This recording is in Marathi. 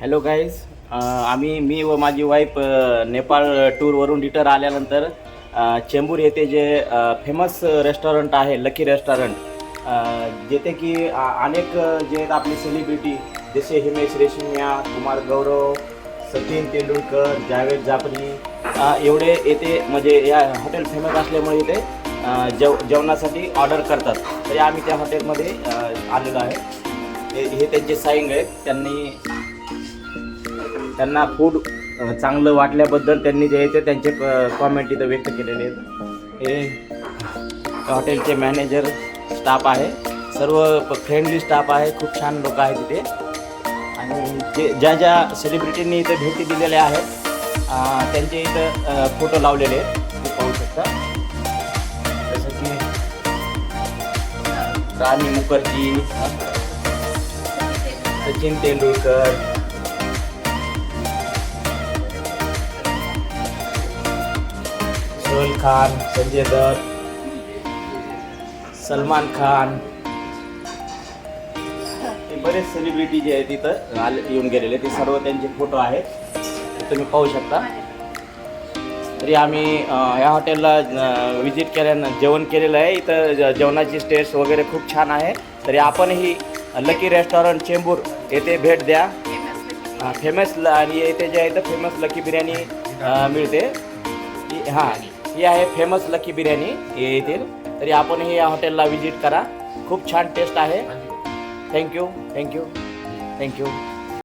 हॅलो गाईज आम्ही मी व माझी वाईफ नेपाळ टूरवरून रिटर आल्यानंतर चेंबूर येथे जे फेमस रेस्टॉरंट आहे लकी रेस्टॉरंट जेथे की अनेक जे आहेत आपली सेलिब्रिटी जसे हिमेश रेशमिया कुमार गौरव सचिन तेंडुलकर जावेद जाफरी एवढे येथे म्हणजे या हॉटेल फेमस असल्यामुळे इथे जेव जेवणासाठी ऑर्डर करतात. तरी आम्ही त्या हॉटेलमध्ये आलेलो आहे. हे हे त्यांचे साईंग आहेत. त्यांनी त्यांना फूड चांगलं वाटल्याबद्दल त्यांनी जे आहे ते त्यांचे कॉमेंट इथं व्यक्त केलेले आहेत. हे हॉटेलचे मॅनेजर स्टाफ आहे. सर्व फ्रेंडली स्टाफ आहे. खूप छान लोक आहेत तिथे. आणि जे ज्या ज्या सेलिब्रिटींनी इथं भेटी दिलेल्या आहेत त्यांचे इथं फोटो लावलेले आहेत. पाहू शकता. जसं की राणी मुखर्जी सचिन तेंडुलकर सोहेल खान संजय दत्त सलमान खान. हे बरेच सेलिब्रिटी जे आहेत तिथं आले येऊन गेलेले ते सर्व त्यांचे फोटो आहेत. तुम्ही पाहू शकता. तरी आम्ही या हॉटेलला विजिट केल्यानं जेवण केलेलं आहे. इथं जेवणाची टेस्ट वगैरे खूप छान आहे. तरी आपणही लकी रेस्टॉरंट चेंबूर येथे भेट द्या. फेमस आणि येथे जे आहे तर फेमस लकी बिर्याणी मिळते. हां. ही आहे फेमस लकी बिर्याणी ये- येथील तरी आपणही या हॉटेलला विजिट करा. खूप छान टेस्ट आहे. Thank you thank you thank you